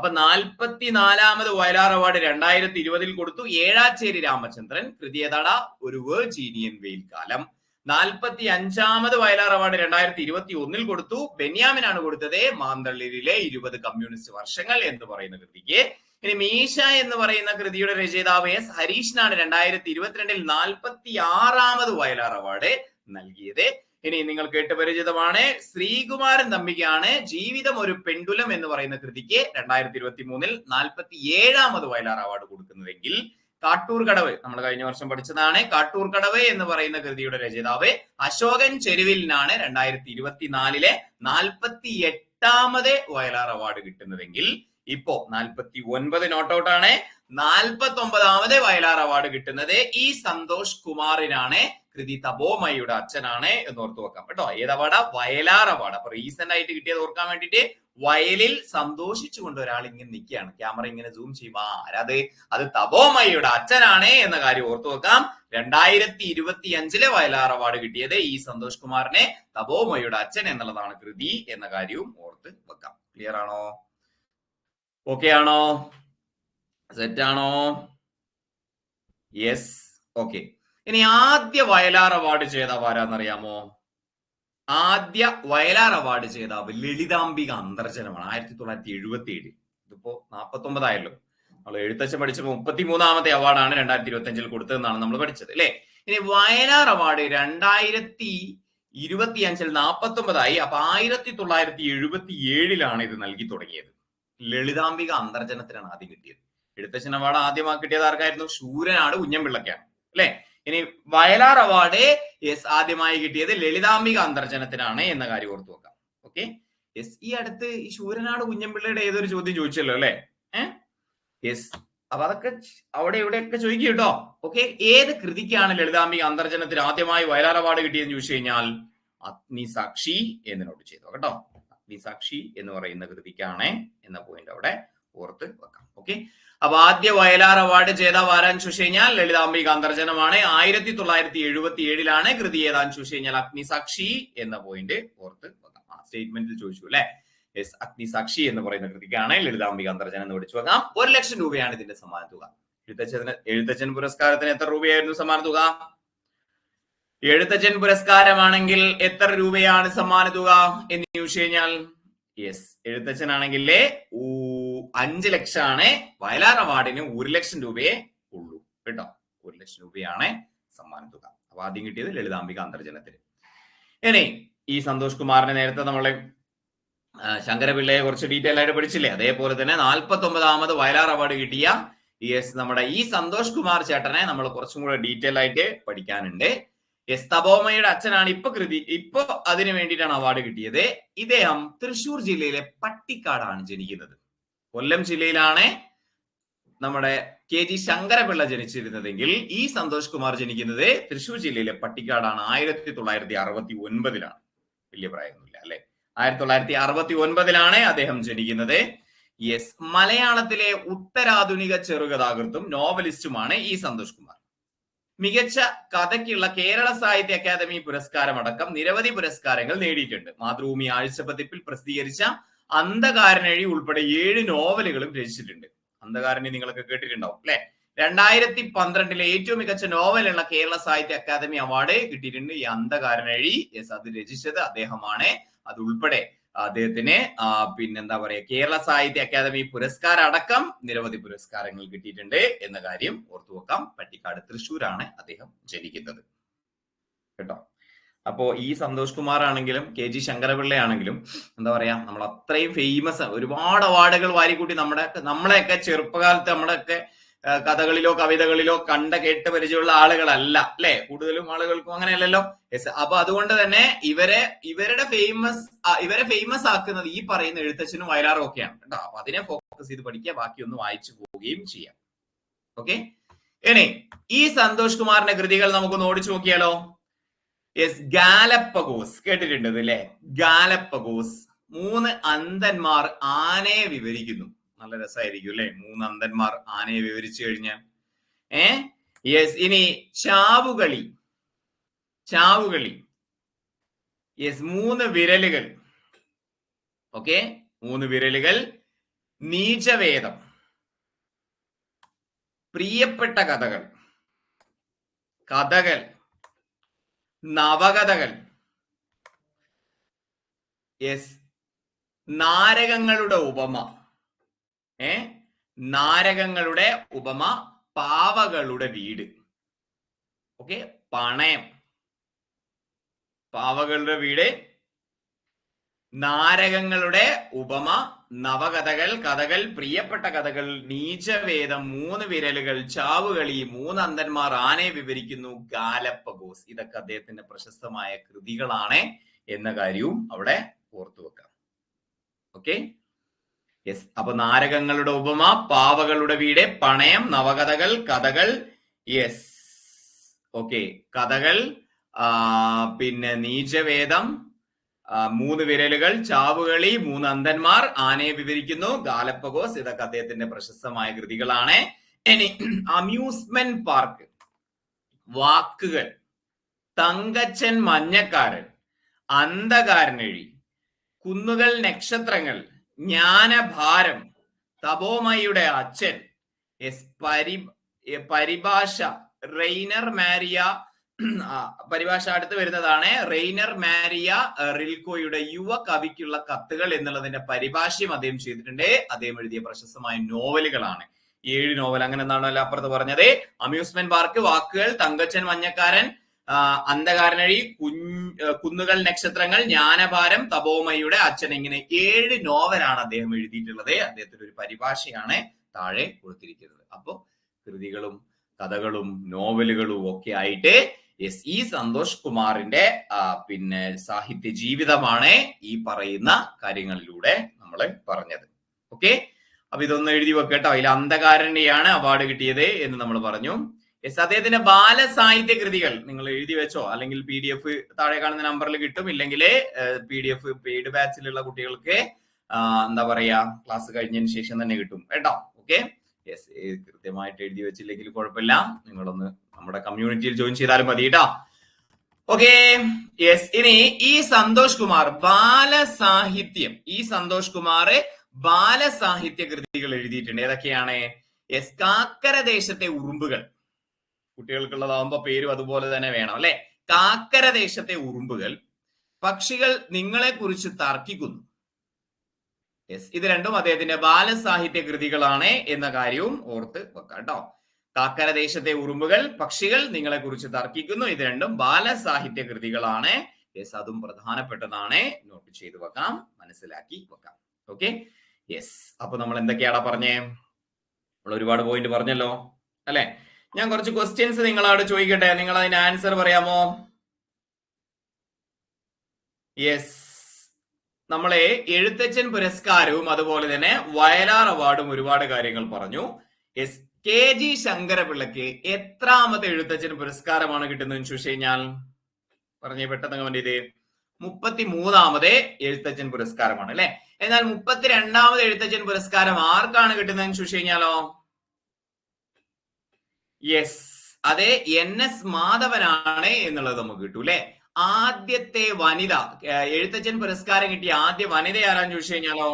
അപ്പൊ നാൽപ്പത്തിനാലാമത് വയലാർ അവാർഡ് രണ്ടായിരത്തി ഇരുപതിൽ കൊടുത്തു. ഏഴാച്ചേരി രാമചന്ദ്രൻ കൃതി ഏതാടാ ഒരു വെർജീനിയൻ വെയിൽ കാലം. നാൽപ്പത്തി അഞ്ചാമത് വയലാർ അവാർഡ് രണ്ടായിരത്തി ഇരുപത്തി ഒന്നിൽ കൊടുത്തു. ബെന്യാമിനാണ് കൊടുത്തത്. മാന്തള്ളിരിലെ ഇരുപത് കമ്മ്യൂണിസ്റ്റ് വർഷങ്ങൾ എന്ന് പറയുന്ന കൃതിക്ക്. ഇനി മീശ എന്ന് പറയുന്ന കൃതിയുടെ രചയിതാവ് എസ് ഹരീഷിനാണ് രണ്ടായിരത്തി ഇരുപത്തിരണ്ടിൽ നാൽപ്പത്തി ആറാമത് വയലാർ അവാർഡ് നൽകിയത്. ഇനി നിങ്ങൾ കേട്ട് പരിചിതമാണ്. ശ്രീകുമാരൻ തമ്പിക്കാണ് ജീവിതം ഒരു പെണ്ടുലം എന്ന് പറയുന്ന കൃതിക്ക് രണ്ടായിരത്തി ഇരുപത്തി മൂന്നിൽ നാൽപ്പത്തി ഏഴാമത് വയലാർ അവാർഡ് കൊടുക്കുന്നതെങ്കിൽ കാട്ടൂർ കടവ് നമ്മൾ കഴിഞ്ഞ വർഷം പഠിച്ചതാണ്. കാട്ടൂർ കടവ് എന്ന് പറയുന്ന കൃതിയുടെ രചയിതാവ് അശോകൻ ചെരുവിലിനാണ് രണ്ടായിരത്തി ഇരുപത്തിനാലിലെ നാൽപ്പത്തി എട്ടാമത് വയലാർ അവാർഡ് കിട്ടുന്നതെങ്കിൽ ഇപ്പോ നാൽപ്പത്തി ഒൻപത് നോട്ടൗട്ട് ആണ് നാൽപ്പത്തി ഒമ്പതാമത് വയലാർ അവാർഡ് കിട്ടുന്നത് ഈ സന്തോഷ് കുമാറിനാണ്. കൃതി തപോമയുടെ അച്ഛനാണ് എന്ന് ഓർത്തു വെക്കാം കേട്ടോ. ഏത് അവാർഡാ? വയലാർ അവാർഡ്. അപ്പൊ റീസെന്റ് ആയിട്ട് കിട്ടിയത് ഓർക്കാൻ വേണ്ടിയിട്ട് വയലിൽ സന്തോഷിച്ചുകൊണ്ട് ഒരാൾ ഇങ്ങനെ നിൽക്കുകയാണ്. ക്യാമറ ഇങ്ങനെ സൂം ചെയ്യുമ്പോ ആരത് അത്? തപോമയുടെ അച്ഛനാണ് എന്ന കാര്യം ഓർത്തു വെക്കാം. രണ്ടായിരത്തി ഇരുപത്തി അഞ്ചിലെ വയലാർ അവാർഡ് കിട്ടിയത് ഈ സന്തോഷ് കുമാറിനെ തപോമയുടെ അച്ഛൻ എന്നുള്ളതാണ് കൃതി എന്ന കാര്യവും ഓർത്ത് വെക്കാം. ക്ലിയർ ആണോ? ഓക്കെ ആണോ? സെറ്റ് ആണോ യെസ് ഓക്കെ ഇനി ആദ്യ വയലാർ അവാർഡ് ചെയ്ത ആരാന്നറിയാമോ? ആദ്യ വയലാർ അവാർഡ് ചെയ്ത ലളിതാംബിക അന്തർജനമാണ്. ആയിരത്തി തൊള്ളായിരത്തി എഴുപത്തി ഏഴ് ഇതിപ്പോ നാൽപ്പത്തി ഒമ്പതായല്ലോ നമ്മൾ എഴുത്തച്ഛൻ പഠിച്ച മുപ്പത്തി മൂന്നാമത്തെ അവാർഡാണ് രണ്ടായിരത്തി ഇരുപത്തി അഞ്ചിൽ കൊടുത്തതെന്നാണ് നമ്മൾ പഠിച്ചത് അല്ലെ ഇനി വയലാർ അവാർഡ് രണ്ടായിരത്തി ഇരുപത്തി അഞ്ചിൽ നാൽപ്പത്തി ഒമ്പതായി അപ്പൊ ആയിരത്തി തൊള്ളായിരത്തി എഴുപത്തി ഏഴിലാണ് ഇത് നൽകി തുടങ്ങിയത്. ലളിതാംബിക അന്തർജനത്തിനാണ് ആദ്യം കിട്ടിയത്. എഴുത്തച്ഛൻ അവാർഡ് ആദ്യമായി കിട്ടിയത് ആർക്കായിരുന്നു? ശൂരനാട് കുഞ്ഞമ്പിള്ളക്കാണ്. അല്ലെ? ഇനി വയലാർ അവാർഡ് എസ് ആദ്യമായി കിട്ടിയത് ലളിതാംബിക അന്തർജനത്തിനാണ് എന്ന കാര്യം ഓർത്തു വെക്കാം. ഓക്കെ? എസ് ഈ അടുത്ത് ഈ ശൂരനാട് കുഞ്ഞമ്പിള്ളയുടെ ഏതൊരു ചോദ്യം ചോദിച്ചല്ലോ അല്ലെ? ഏഹ് യെസ്. അപ്പൊ അതൊക്കെ അവിടെ ഇവിടെയൊക്കെ ചോദിക്കും കേട്ടോ. ഓക്കെ? ഏത് കൃതിക്കാണ് ലളിതാംബിക അന്തർജനത്തിന് ആദ്യമായി വയലാർ അവാർഡ് കിട്ടിയെന്ന് ചോദിച്ചു കഴിഞ്ഞാൽ അഗ്നിസാക്ഷി എന്നോട് ചെയ്തു. കേട്ടോ അഗ്നിസാക്ഷി എന്ന് പറയുന്ന കൃതിക്കാണ് എന്ന പോയിന്റ് അവിടെ ഓർത്ത് വെക്കാം. ഓക്കെ? അപ്പൊ ആദ്യ വയലാർ അവാർഡ് ജേതാവ് ആരാൻ ചോദിച്ചു കഴിഞ്ഞാൽ ലളിതാംബിക അന്തർജനമാണ്. ആയിരത്തി തൊള്ളായിരത്തി എഴുപത്തി ഏഴിലാണ് കൃതി ഏതാന്ന് ചോദിച്ചു കഴിഞ്ഞാൽ അഗ്നിസാക്ഷി എന്ന പോയിന്റ് ഓർത്ത് വെക്കാം. ആ സ്റ്റേറ്റ്മെന്റിൽ ചോദിച്ചു അല്ലെ? യെസ് അഗ്നിസാക്ഷി എന്ന് പറയുന്ന കൃതിക്കാണ് ലളിതാംബിക അന്തർജനം എന്ന് വിളിച്ചു വെക്കാം. ഒരു ലക്ഷം രൂപയാണ് ഇതിന്റെ സമ്മാന തുക. എഴുത്തച്ഛന് എഴുത്തച്ഛൻ പുരസ്കാരത്തിന് എത്ര രൂപയായിരുന്നു സമ്മാന തുക? എഴുത്തച്ഛൻ പുരസ്കാരമാണെങ്കിൽ എത്ര രൂപയാണ് സമ്മാന തുക എന്ന് ചോദിച്ചു കഴിഞ്ഞാൽ യെസ് എഴുത്തച്ഛനാണെങ്കിൽ അഞ്ച് ലക്ഷമാണ് വയലാർ അവാർഡിന് ഒരു ലക്ഷം രൂപയെ ഉള്ളൂ. കേട്ടോ? ഒരു ലക്ഷം രൂപയാണ് സമ്മാന തുക. അപ്പൊ ആദ്യം കിട്ടിയത് ലളിതാംബിക അന്തർജനത്തിന്. ഇനി ഈ സന്തോഷ് കുമാറിനെ നേരത്തെ നമ്മളെ ശങ്കരപിള്ളയെ കുറച്ച് ഡീറ്റെയിൽ ആയിട്ട് പഠിച്ചില്ലേ? അതേപോലെ തന്നെ നാൽപ്പത്തി ഒമ്പതാമത് വയലാർ അവാർഡ് കിട്ടിയ യെസ് നമ്മുടെ ഈ സന്തോഷ് കുമാർ ചേട്ടനെ നമ്മൾ കുറച്ചും കൂടെ ഡീറ്റെയിൽ ആയിട്ട് പഠിക്കാനുണ്ട്. എസ് തപോമയുടെ അച്ഛനാണ് ഇപ്പൊ കൃതി ഇപ്പൊ അതിനു വേണ്ടിയിട്ടാണ് അവാർഡ് കിട്ടിയത്. ഇദ്ദേഹം തൃശൂർ ജില്ലയിലെ പട്ടിക്കാടാണ് ജനിക്കുന്നത്. കൊല്ലം ജില്ലയിലാണ് നമ്മുടെ കെ ജി ശങ്കരപിള്ള ജനിച്ചിരുന്നതെങ്കിൽ ഈ സന്തോഷ് കുമാർ ജനിക്കുന്നത് തൃശൂർ ജില്ലയിലെ പട്ടിക്കാടാണ്. ആയിരത്തി തൊള്ളായിരത്തി അറുപത്തി ഒൻപതിലാണ്. വലിയ പ്രായമൊന്നുമില്ല അല്ലെ? ആയിരത്തി തൊള്ളായിരത്തി അറുപത്തി ഒൻപതിലാണ് അദ്ദേഹം ജനിക്കുന്നത്. യെസ് മലയാളത്തിലെ ഉത്തരാധുനിക ചെറുകഥാകൃത്തും നോവലിസ്റ്റുമാണ് ഈ സന്തോഷ് കുമാർ. മികച്ച കഥയ്ക്കുള്ള കേരള സാഹിത്യ അക്കാദമി പുരസ്കാരം അടക്കം നിരവധി പുരസ്കാരങ്ങൾ നേടിയിട്ടുണ്ട്. മാതൃഭൂമി ആഴ്ചപ്പതിപ്പിൽ പ്രസിദ്ധീകരിച്ച അന്ധകാരനഴി ഉൾപ്പെടെ ഏഴ് നോവലുകളും രചിച്ചിട്ടുണ്ട്. അന്ധകാരനെ നിങ്ങളൊക്കെ കേട്ടിട്ടുണ്ടാവും അല്ലെ? രണ്ടായിരത്തി പന്ത്രണ്ടിലെ ഏറ്റവും മികച്ച നോവലുള്ള കേരള സാഹിത്യ അക്കാദമി അവാർഡ് കിട്ടിയിട്ടുണ്ട്. ഈ അന്ധകാരനഴി യെസ് അത് രചിച്ചത് അദ്ദേഹമാണ്. അത് ഉൾപ്പെടെ അദ്ദേഹത്തിന് പിന്നെന്താ പറയാ കേരള സാഹിത്യ അക്കാദമി പുരസ്കാരം അടക്കം നിരവധി പുരസ്കാരങ്ങൾ കിട്ടിയിട്ടുണ്ട് എന്ന കാര്യം ഓർത്തു വെക്കാം പട്ടിക്കാട് തൃശ്ശൂരാണ് അദ്ദേഹം ജനിക്കുന്നത്. കേട്ടോ? അപ്പോ ഈ സന്തോഷ് കുമാർ ആണെങ്കിലും കെ ജി ശങ്കരപിള്ള ആണെങ്കിലും എന്താ പറയാ നമ്മൾ അത്രയും ഫേമസ് ഒരുപാട് അവാർഡുകൾ വാരിക്കൂട്ടി നമ്മുടെ നമ്മളെയൊക്കെ ചെറുപ്പകാലത്ത് നമ്മളൊക്കെ കഥകളിലോ കവിതകളിലോ കണ്ട കേട്ട് പരിചയമുള്ള ആളുകളല്ല അല്ലെ? കൂടുതലും ആളുകൾക്കും അങ്ങനെയല്ലല്ലോ. യെസ് അപ്പൊ അതുകൊണ്ട് തന്നെ ഇവരെ ഇവരുടെ ഫേമസ് ഇവരെ ഫേമസ് ആക്കുന്നത് ഈ പറയുന്ന എഴുത്തച്ഛനും വയലാറും ഒക്കെയാണ് കേട്ടോ. അപ്പൊ അതിനെ ഫോക്കസ് ചെയ്ത് പഠിക്കുക ബാക്കി ഒന്ന് വായിച്ചു പോവുകയും ചെയ്യാം. ഓക്കെ ഇനി ഈ സന്തോഷ് കുമാറിന്റെ കൃതികൾ നമുക്കൊന്ന് ഓടിച്ചു നോക്കിയാലോ? യെസ് ഗാലപ്പഗോസ് കേട്ടിട്ടുണ്ട് അല്ലേ ഗാലപ്പഗോസ് മൂന്ന് അന്ധന്മാർ ആനയെ വിവരിക്കുന്നു. നല്ല രസമായിരിക്കും അല്ലെ? മൂന്ന് അന്ധന്മാർ ആനയെ വിവരിച്ചു കഴിഞ്ഞാൽ. ഏ? യെസ് ഇനി ചാവുകളി. ചാവുകളി. യെസ് മൂന്ന് വിരലുകൾ. ഓക്കെ മൂന്ന് വിരലുകൾ. നീചവേദം. പ്രിയപ്പെട്ട കഥകൾ. കഥകൾ. നവകഥകൾ. യെസ് നാരകങ്ങളുടെ ഉപമ. ഏ? നാരകങ്ങളുടെ ഉപമ പാവകളുടെ വീട്. ഓക്കെ പണയം. പാവകളുടെ വീട്. നാരകങ്ങളുടെ ഉപമ നവകഥകൾ കഥകൾ പ്രിയപ്പെട്ട കഥകൾ നീചവേദം മൂന്ന് വിരലുകൾ ചാവുകളി മൂന്ന് അന്തന്മാർ ആനയെ വിവരിക്കുന്നു ഗാലപ്പഗോസ്. ഇതൊക്കെ അദ്ദേഹത്തിന്റെ പ്രശസ്തമായ കൃതികളാണ് എന്ന കാര്യവും അവിടെ ഓർത്തു വെക്കാം. ഓക്കെ യെസ് അപ്പൊ നാരകങ്ങളുടെ ഉപമ പാവകളുടെ വീട് പണയം നവകഥകൾ കഥകൾ. യെസ് ഓക്കെ കഥകൾ പിന്നെ നീചവേദം മൂന്ന് വിരലുകൾ ചാവുകളി മൂന്ന് അന്തന്മാർ ആനയെ വിവരിക്കുന്നു. ഗാലപ്പഗോസ് ഇതൊക്കെ അദ്ദേഹത്തിന്റെ പ്രശസ്തമായ കൃതികളാണ്. ഇനി അമ്യൂസ്മെന്റ് പാർക്ക് വാക്കുകൾ തങ്കച്ചൻ മഞ്ഞക്കാരൻ അന്ധകാരനഴി കുന്നുകൾ നക്ഷത്രങ്ങൾ ജ്ഞാനഭാരം തപോമയുടെ അച്ഛൻ എസ് പരി പരിഭാഷ റെയ്നർ മാരിയ പരിഭാഷ അടുത്ത് വരുന്നതാണ് റെയ്നർ മാരിയ റിൽക്കോയുടെ യുവ കവിക്കുള്ള കത്തുകൾ എന്നുള്ളതിന്റെ പരിഭാഷയും അദ്ദേഹം ചെയ്തിട്ടുണ്ട്. അദ്ദേഹം എഴുതിയ പ്രശസ്തമായ നോവലുകളാണ്. ഏഴ് നോവൽ. അങ്ങനെ എന്താണല്ലോ അപ്പുറത്ത് പറഞ്ഞത്. അമ്യൂസ്മെന്റ് പാർക്ക് വാക്കുകൾ തങ്കച്ചൻ മഞ്ഞക്കാരൻ അന്ധകാരനഴി കുന്നുകൾ നക്ഷത്രങ്ങൾ ജ്ഞാനഭാരം തപോമയുടെ അച്ഛൻ ഇങ്ങനെ ഏഴ് നോവലാണ് അദ്ദേഹം എഴുതിയിട്ടുള്ളത്. അദ്ദേഹത്തിന്റെ ഒരു പരിഭാഷയാണ് താഴെ കൊടുത്തിരിക്കുന്നത്. അപ്പോ കൃതികളും കഥകളും നോവലുകളും ഒക്കെ ആയിട്ട് യെസ് ഈ സന്തോഷ് കുമാറിന്റെ പിന്നെ സാഹിത്യ ജീവിതമാണ് ഈ പറയുന്ന കാര്യങ്ങളിലൂടെ നമ്മൾ പറഞ്ഞത്. ഓക്കെ അപ്പൊ ഇതൊന്ന് എഴുതി വെക്കട്ടോ അതിൽ അന്ധകാരനെയാണ് അവാർഡ് കിട്ടിയത് എന്ന് നമ്മൾ പറഞ്ഞു. യെസ് അദ്ദേഹത്തിന്റെ ബാലസാഹിത്യ കൃതികൾ നിങ്ങൾ എഴുതി വെച്ചോ? അല്ലെങ്കിൽ പി ഡി എഫ് താഴെ കാണുന്ന നമ്പറിൽ കിട്ടും. ഇല്ലെങ്കിൽ പി ഡി എഫ് പെയ്ഡ് ബാച്ചിലുള്ള കുട്ടികൾക്ക് എന്താ പറയാ ക്ലാസ് കഴിഞ്ഞതിന് ശേഷം തന്നെ കിട്ടും. കേട്ടോ? ഓക്കെ യെസ് കൃത്യമായിട്ട് എഴുതി വെച്ചില്ലെങ്കിൽ കുഴപ്പമില്ല. നിങ്ങളൊന്ന് നമ്മുടെ കമ്മ്യൂണിറ്റിയിൽ ജോയിൻ ചെയ്താലും മതി കേട്ടോ ഓക്കെ യെസ് ഇനി ഈ സന്തോഷ് കുമാർ ബാലസാഹിത്യം. ഈ സന്തോഷ് കുമാർ ബാലസാഹിത്യ കൃതികൾ എഴുതിയിട്ടുണ്ട്. ഏതൊക്കെയാണ്? യെസ് കാക്കര ദേശത്തെ ഉറുമ്പുകൾ. കുട്ടികൾക്കുള്ളതാവുമ്പോ പേരും അതുപോലെ തന്നെ വേണം അല്ലെ? കാക്കര ദേശത്തെ ഉറുമ്പുകൾ പക്ഷികൾ നിങ്ങളെ കുറിച്ച് തർക്കിക്കുന്നു. യെസ് ഇത് രണ്ടും അദ്ദേഹത്തിന്റെ ബാലസാഹിത്യ കൃതികളാണ് എന്ന കാര്യവും ഓർത്ത് വെക്കാം കേട്ടോ. കാക്കര ദേശത്തെ ഉറുമ്പുകൾ പക്ഷികൾ നിങ്ങളെ കുറിച്ച് തർക്കിക്കുന്നു. ഇത് രണ്ടും ബാലസാഹിത്യ കൃതികളാണ് യെസ് അതും പ്രധാനപ്പെട്ടതാണ്. നോട്ട് ചെയ്തു വെക്കാം. മനസ്സിലാക്കി വെക്കാം. ഓക്കെ യെസ് അപ്പൊ നമ്മൾ എന്തൊക്കെയാടാ പറഞ്ഞേ? നമ്മൾ ഒരുപാട് പോയിന്റ് പറഞ്ഞല്ലോ അല്ലെ? ഞാൻ കുറച്ച് ക്വസ്റ്റ്യൻസ് നിങ്ങളോട് ചോദിക്കട്ടെ. നിങ്ങൾ അതിന് ആൻസർ പറയാമോ? യെസ് നമ്മളെ എഴുത്തച്ഛൻ പുരസ്കാരവും അതുപോലെ തന്നെ വയലാർ അവാർഡും ഒരുപാട് കാര്യങ്ങൾ പറഞ്ഞു. എസ് കെ ജി ശങ്കരപിള്ളക്ക് എത്രാമത്തെ എഴുത്തച്ഛൻ പുരസ്കാരമാണ് കിട്ടുന്നതെന്ന് ചോദിച്ചു കഴിഞ്ഞാൽ? പറഞ്ഞേ പെട്ടെന്ന് കമന്റ് ചെയ്തേ മുപ്പത്തി മൂന്നാമത് എഴുത്തച്ഛൻ പുരസ്കാരമാണ് അല്ലെ? എന്നാൽ മുപ്പത്തിരണ്ടാമത് എഴുത്തച്ഛൻ പുരസ്കാരം ആർക്കാണ് കിട്ടുന്നതെന്ന് ചോദിച്ചു കഴിഞ്ഞാലോ? യെസ് അതെ എൻ എസ് മാധവനാണ് എന്നുള്ളത് നമുക്ക് കിട്ടൂ അല്ലെ ആദ്യത്തെ വനിത എഴുത്തച്ഛൻ പുരസ്കാരം കിട്ടിയ ആദ്യ വനിത ആരാന്ന് ചോദിച്ചു കഴിഞ്ഞാലോ?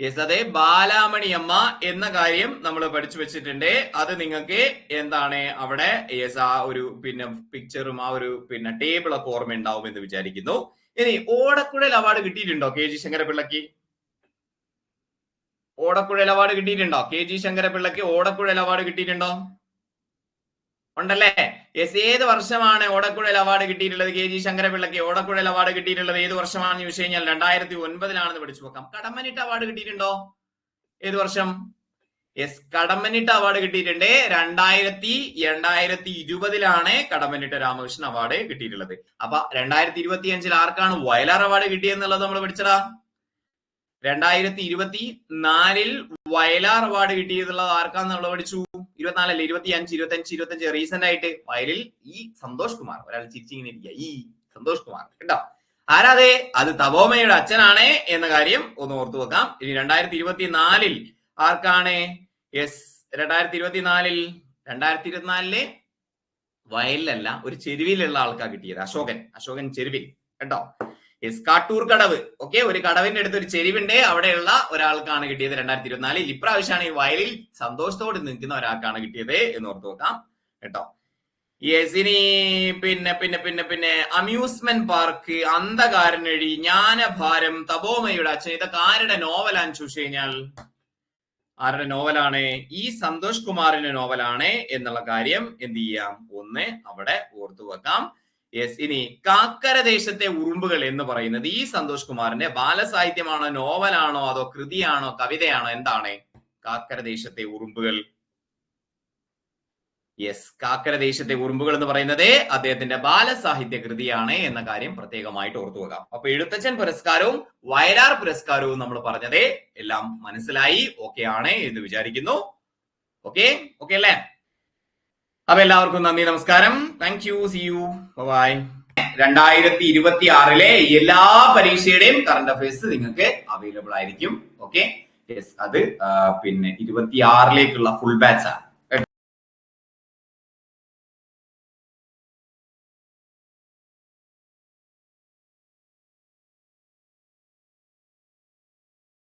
യെസ് അതെ ബാലാമണി അമ്മ എന്ന കാര്യം നമ്മൾ പഠിച്ചു വെച്ചിട്ടുണ്ട്. അത് നിങ്ങൾക്ക് എന്താണ് അവിടെ യെസ് ആ ഒരു പിന്നെ പിക്ചറും ആ ഒരു പിന്നെ ടേബിൾ ഒക്കെ ഓർമ്മ ഉണ്ടാവും എന്ന് വിചാരിക്കുന്നു. ഇനി ഓടക്കുഴൽ അവാർഡ് കിട്ടിയിട്ടുണ്ടോ കെ ജി ശങ്കരപിള്ളക്ക് ഓടക്കുഴൽ അവാർഡ് കിട്ടിയിട്ടുണ്ടോ? കെ ജി ശങ്കരപിള്ളക്ക് ഓടക്കുഴൽ അവാർഡ് കിട്ടിയിട്ടുണ്ടോ? ഉണ്ടല്ലേ? യെസ് ഏത് വർഷമാണ് ഓടക്കുഴൽ അവാർഡ് കിട്ടിയിട്ടുള്ളത്? കെ ജി ശങ്കരപിള്ളക്ക് ഓടക്കുഴൽ അവാർഡ് കിട്ടിയിട്ടുള്ളത് ഏത് വർഷമാണെന്ന് ചോദിച്ചു കഴിഞ്ഞാൽ രണ്ടായിരത്തി ഒൻപതിലാണെന്ന് പഠിച്ചു നോക്കാം. കടമ്മനിട്ട് അവാർഡ് കിട്ടിയിട്ടുണ്ടോ? ഏത് വർഷം? യെസ് കടമ്മനിട്ട് അവാർഡ് കിട്ടിയിട്ടുണ്ട്. രണ്ടായിരത്തി രണ്ടായിരത്തി ഇരുപതിലാണ് കടമ്മനിട്ട് രാമകൃഷ്ണൻ അവാർഡ് കിട്ടിയിട്ടുള്ളത്. അപ്പൊ രണ്ടായിരത്തി ഇരുപത്തി അഞ്ചിൽ ആർക്കാണ് വയലാർ അവാർഡ് കിട്ടിയെന്നുള്ളത് നമ്മൾ പഠിച്ചതാ? രണ്ടായിരത്തി ഇരുപത്തി നാലിൽ വയലാർ അവാർഡ് കിട്ടിയിട്ടുള്ളത് ആർക്കാന്ന് നമ്മൾ പഠിച്ചു? ഇരുപത്തിനാലല്ലേ? ഇരുപത്തി അഞ്ച് ഇരുപത്തി അഞ്ച് ഇരുപത്തി അഞ്ച് റീസെന്റ് ആയിട്ട് വയലിൽ ഈ സന്തോഷ് കുമാർ ഒരാൾ ചിരിച്ചിങ്ങനെ ഇരിക്കുക ഈ സന്തോഷ് കുമാർ കേട്ടോ. ആരാതെ അത് തപോമയുടെ അച്ഛനാണ് എന്ന കാര്യം ഒന്ന് ഓർത്തു വെക്കാം. ഇനി രണ്ടായിരത്തി ഇരുപത്തി നാലിൽ ആർക്കാണ്? യെസ് രണ്ടായിരത്തി ഇരുപത്തിനാലിൽ രണ്ടായിരത്തി ഇരുപത്തിനാലിലെ വയലിലല്ല ഒരു ചെരുവിലുള്ള ആൾക്കാ കിട്ടിയത് അശോകൻ. അശോകൻ ചെരുവിൽ കേട്ടോ. യെസ് കാട്ടൂർ കടവ് ഓക്കെ ഒരു കടവിന്റെ അടുത്ത് ഒരു ചെരുവുണ്ട്. അവിടെയുള്ള ഒരാൾക്കാണ് കിട്ടിയത് രണ്ടായിരത്തി ഇരുപത്തിനാലിൽ ഇപ്രാവശ്യമാണ് ഈ വയലിൽ സന്തോഷത്തോടെ നിൽക്കുന്ന ഒരാൾക്കാണ് കിട്ടിയത് എന്ന് ഓർത്ത് നോക്കാം. കേട്ടോ. യെസ് ഇനി പിന്നെ പിന്നെ പിന്നെ പിന്നെ അമ്യൂസ്മെന്റ് പാർക്ക് അന്ധകാരനഴി ജ്ഞാനഭാരം തപോമയുടെ അച്ഛൻ. ഇതൊക്കെ ആരുടെ നോവലാന്ന് ചോദിച്ചു കഴിഞ്ഞാൽ ആരുടെ നോവലാണ്? ഈ സന്തോഷ് കുമാറിന്റെ നോവലാണ് എന്നുള്ള കാര്യം എന്ത് ചെയ്യാം? ഒന്ന് അവിടെ ഓർത്തു വെക്കാം. യെസ് ഇനി കാക്കര ദേശത്തെ ഉറുമ്പുകൾ എന്ന് പറയുന്നത് ഈ സന്തോഷ് കുമാറിന്റെ ബാലസാഹിത്യമാണോ നോവലാണോ അതോ കൃതിയാണോ കവിതയാണോ? എന്താണ് കാക്കര ദേശത്തെ ഉറുമ്പുകൾ? യെസ് കാക്കര ദേശത്തെ ഉറുമ്പുകൾ എന്ന് പറയുന്നത് അദ്ദേഹത്തിന്റെ ബാലസാഹിത്യ കൃതിയാണ് എന്ന കാര്യം പ്രത്യേകമായിട്ട് ഓർത്തു വെക്കാം. അപ്പൊ എഴുത്തച്ഛൻ പുരസ്കാരവും വയലാർ പുരസ്കാരവും നമ്മൾ പറഞ്ഞത് എല്ലാം മനസ്സിലായി. ഓക്കെ ആണ് എന്ന് വിചാരിക്കുന്നു. ഓക്കെ ഓക്കെ അല്ലേ? അപ്പൊ എല്ലാവർക്കും നന്ദി നമസ്കാരം. Thank you see you bye രണ്ടായിരത്തി ഇരുപത്തി ആറിലെ എല്ലാ പരീക്ഷയുടെയും കറണ്ട് അഫയേഴ്സ് നിങ്ങൾക്ക് അവൈലബിൾ ആയിരിക്കും. ഓക്കെ അത് പിന്നെ ഇരുപത്തി ആറിലേക്കുള്ള ഫുൾ ബാച്ച് ആണ്.